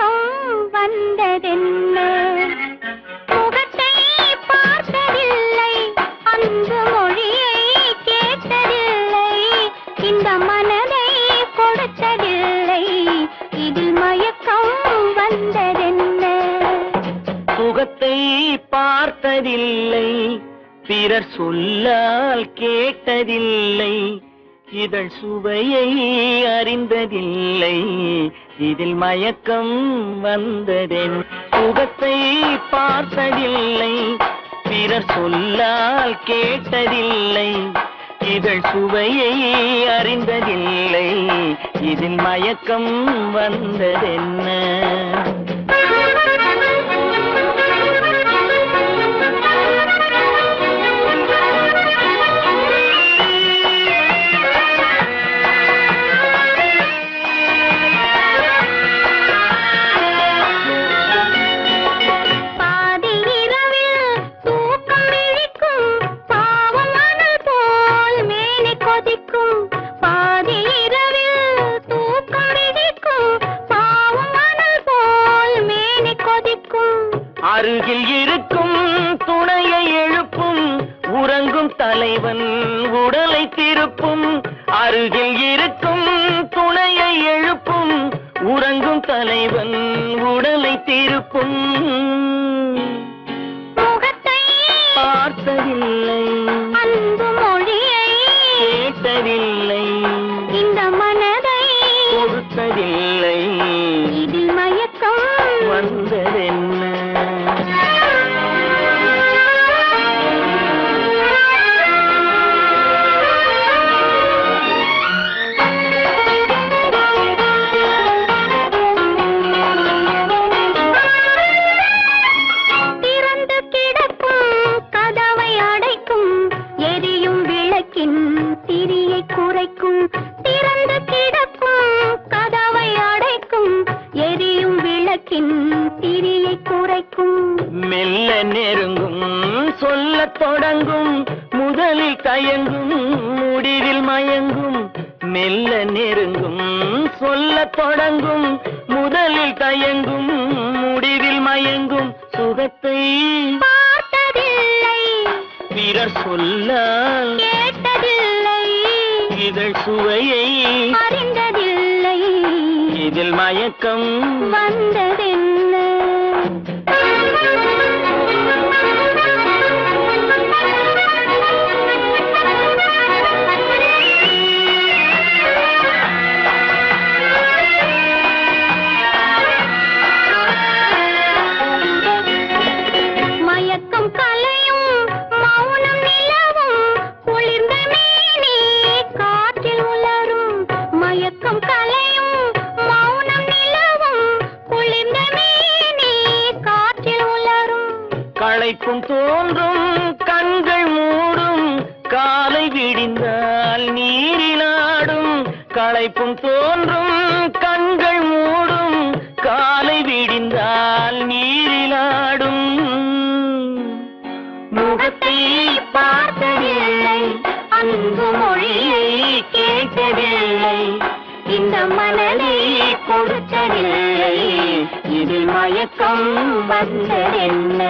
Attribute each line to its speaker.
Speaker 1: உறக்கம் வந்ததென்ன? முகத்தை பார்த்ததில்லை அந்த மொழியை கேட்டதில்லை இந்த மனதை கொடுத்ததில்லை இதில் மயக்கம் வந்ததென்ன? முகத்தை பார்த்ததில்லை பிறர் சொல்லால் கேட்டதில்லை இதழ் சுவையை அறிந்ததில்லை. இதில் மயக்கம்
Speaker 2: வந்ததென் சுகத்தை பார்த்ததில்லை. பிறர் சொல்லால் கேட்டதில்லை. இதழ் சுவையை அறிந்ததில்லை. இதில் மயக்கம் வந்ததென்ன?
Speaker 1: அருகில் இருக்கும் துணையை எழுப்பும் உறங்கும் தலைவன் உடலை திருப்பும். அருகில் இருக்கும் துணையை எழுப்பும் உறங்கும் தலைவன் உடலை திருப்பும்.
Speaker 2: திரியை குறைக்கும் திறந்து கிடக்கும் கதவை அடைக்கும் எரியும் விளக்கின் திரியை குறைக்கும்.
Speaker 1: மெல்ல நெருங்கும் சொல்லத் தொடங்கும் முதலில் தயங்கும் முடிவில் மயங்கும். மெல்ல நெருங்கும் சொல்லத் தொடங்கும் முதலில் தயங்கும் முடிவில் மயங்கும். சுகத்தை
Speaker 2: பார்த்ததில்லை.
Speaker 1: பிறர் சொல்லால் இதழ் சுவையை
Speaker 2: அறிந்ததில்லை.
Speaker 1: இதில் மயக்கம்
Speaker 2: வந்ததென்ன
Speaker 1: களைப்பும் தோன்றும் கண்கள் மூடும். காலை விடிந்தால் நீரிலாடும் களைப்பும் தோன்றும் கண்கள் மூடும். காலை விடிந்தால் நீரிலாடும் முகத்தை பார்த்ததில்லை அன்பு மொழியை கேட்டதில்லை. இந்த மனதை கொடுத்ததில்லை. இதில் மயக்கம் வந்ததென்ன?